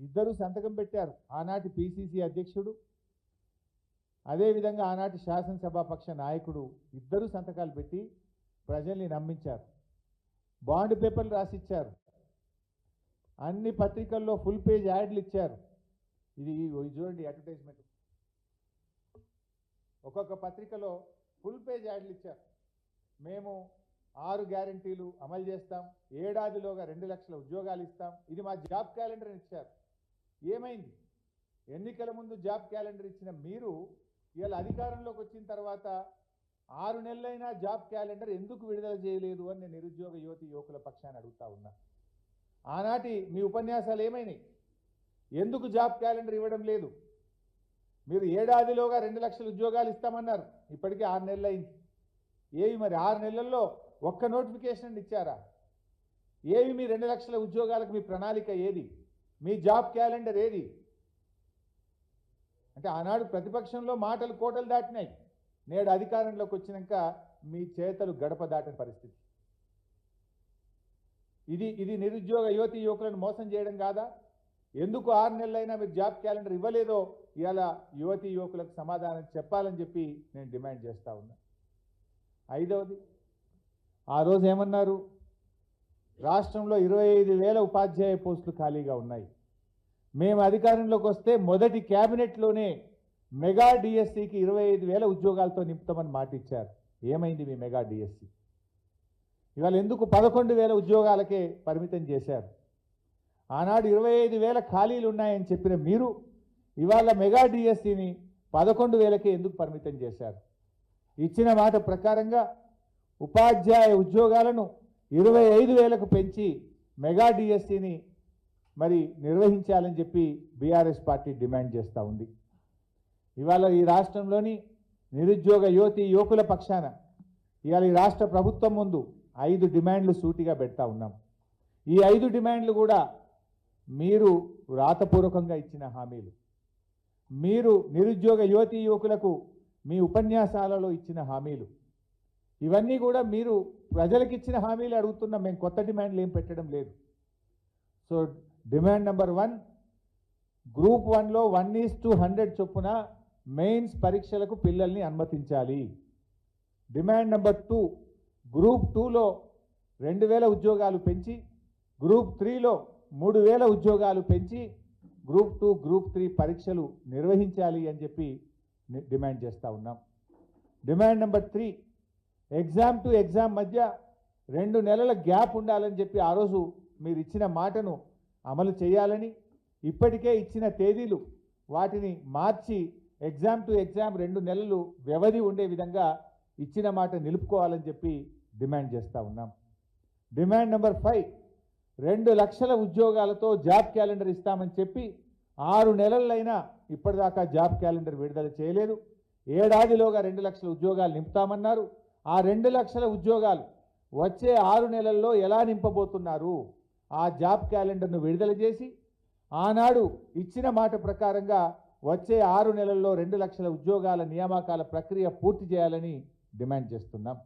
ఇద్దరు సంతకం పెట్టారు. ఆనాటి పిసిసి అధ్యక్షుడు అదేవిధంగా ఆనాటి శాసనసభాపక్ష నాయకుడు ఇద్దరు సంతకాలు పెట్టి ప్రజల్ని నమ్మించారు. బాండ్ పేపర్లు రాసిచ్చారు. అన్ని పత్రికల్లో ఫుల్ పేజ్ యాడ్లు ఇచ్చారు. ఇది చూడండి అడ్వర్టైజ్మెంట్. ఒక్కొక్క పత్రికలో ఫుల్ పేజ్ యాడ్లు ఇచ్చారు. మేము ఆరు గ్యారంటీలు అమలు చేస్తాం. ఏడాదిలోగా రెండు లక్షల ఉద్యోగాలు ఇస్తాం. ఇది మా జాబ్ క్యాలెండర్ ఇచ్చారు. ఏమైంది? ఎన్నికల ముందు జాబ్ క్యాలెండర్ ఇచ్చిన మీరు ఇవాళ అధికారంలోకి వచ్చిన తర్వాత ఆరు నెలలైనా జాబ్ క్యాలెండర్ ఎందుకు విడుదల చేయలేదు అని నేను నిరుద్యోగ యువతి యువకుల పక్షాన్ని అడుగుతా ఉన్నా. ఆనాటి మీ ఉపన్యాసాలు ఏమైనాయి? ఎందుకు జాబ్ క్యాలెండర్ ఇవ్వడం లేదు? మీరు ఏడాదిలోగా రెండు లక్షల ఉద్యోగాలు ఇస్తామన్నారు. ఇప్పటికే ఆరు నెలలు అయింది ఏవి మరి ఆరు నెలల్లో ఒక్క నోటిఫికేషన్ ఇచ్చారా? ఏవి మీ రెండు లక్షల ఉద్యోగాలకు మీ ప్రణాళిక ఏది? మీ జాబ్ క్యాలెండర్ ఏది? అంటే ఆనాడు ప్రతిపక్షంలో మాటలు కోటలు దాటినాయి. నేడు అధికారంలోకి వచ్చినాక మీ చేతలు గడప దాటిన పరిస్థితి. ఇది ఇది నిరుద్యోగ యువతి యువకులను మోసం చేయడం కాదా? ఎందుకు ఆరు నెలలైనా మీరు జాబ్ క్యాలెండర్ ఇవ్వలేదో? ఇలా యువతి యువకులకు సమాధానం చెప్పాలని చెప్పి నేను డిమాండ్ చేస్తూ ఉన్నా. ఐదవది ఆ రోజు ఏమన్నారు? రాష్ట్రంలో ఇరవై ఐదు వేల ఉపాధ్యాయ పోస్టులు ఖాళీగా ఉన్నాయి. మేము అధికారంలోకి వస్తే మొదటి క్యాబినెట్లోనే మెగా డిఎస్సికి ఇరవై ఐదు వేల ఉద్యోగాలతో నింపుతామని మాట ఇచ్చారు ఏమైంది మీ మెగా డిఎస్సి? ఇవాళ ఎందుకు పదకొండు వేల ఉద్యోగాలకే పరిమితం చేశారు? ఆనాడు ఇరవై ఐదు వేల ఖాళీలు ఉన్నాయని చెప్పిన మీరు ఇవాళ మెగా డిఎస్సిని పదకొండు వేలకే ఎందుకు పరిమితం చేశారు? ఇచ్చిన మాట ప్రకారంగా ఉపాధ్యాయ ఉద్యోగాలను ఇరవై ఐదు వేలకు పెంచి మెగా డిఎస్సిని మరి నిర్వహించాలని చెప్పి బీఆర్ఎస్ పార్టీ డిమాండ్ చేస్తూ ఉంది. ఇవాళ ఈ రాష్ట్రంలోని నిరుద్యోగ యువతి యువకుల పక్షాన ఇవాళ ఈ రాష్ట్ర ప్రభుత్వం ముందు ఐదు డిమాండ్లు సూటిగా పెడతా ఉన్నాం. ఈ ఐదు డిమాండ్లు కూడా మీరు వ్రాతపూర్వకంగా ఇచ్చిన హామీలు. మీరు నిరుద్యోగ యువతి యువకులకు మీ ఉపన్యాసాలలో ఇచ్చిన హామీలు. ఇవన్నీ కూడా మీరు ప్రజలకు ఇచ్చిన హామీలు అడుగుతున్నాం. మేము కొత్త డిమాండ్లు ఏం పెట్టడం లేదు. So demand number one group వన్లో వన్ ఈస్ టు హండ్రెడ్ చొప్పున మెయిన్స్ పరీక్షలకు పిల్లల్ని అనుమతించాలి. డిమాండ్ నెంబర్ టూ గ్రూప్ టూలో రెండు వేల ఉద్యోగాలు పెంచి గ్రూప్ త్రీలో మూడు వేల ఉద్యోగాలు పెంచి గ్రూప్ టూ గ్రూప్ త్రీ పరీక్షలు నిర్వహించాలి అని చెప్పి డిమాండ్ చేస్తూ ఉన్నాం. Demand number three exam to exam మధ్య రెండు నెలల గ్యాప్ ఉండాలని చెప్పి ఆ రోజు మీరు ఇచ్చిన మాటను అమలు చేయాలని ఇప్పటికే ఇచ్చిన తేదీలు వాటిని మార్చి ఎగ్జామ్ టు ఎగ్జామ్ రెండు నెలలు వ్యవధి ఉండే విధంగా ఇచ్చిన మాట నిలుపుకోవాలని చెప్పి డిమాండ్ చేస్తూ ఉన్నాం. డిమాండ్ నెంబర్ ఫైవ్ రెండు లక్షల ఉద్యోగాలతో జాబ్ క్యాలెండర్ ఇస్తామని చెప్పి ఆరు నెలలైనా ఇప్పటిదాకా జాబ్ క్యాలెండర్ విడుదల చేయలేదు. ఏడాదిలోగా రెండు లక్షల ఉద్యోగాలు నింపుతామన్నారు. ఆ రెండు లక్షల ఉద్యోగాలు వచ్చే ఆరు నెలల్లో ఎలా నింపబోతున్నారు? ఆ జాబ్ క్యాలెండర్ను విడుదల చేసి ఆనాడు ఇచ్చిన మాట ప్రకారంగా వచ్చే ఆరు నెలల్లో రెండు లక్షల ఉద్యోగాల నియామకాల ప్రక్రియ పూర్తి చేయాలని డిమాండ్ చేస్తున్నాం.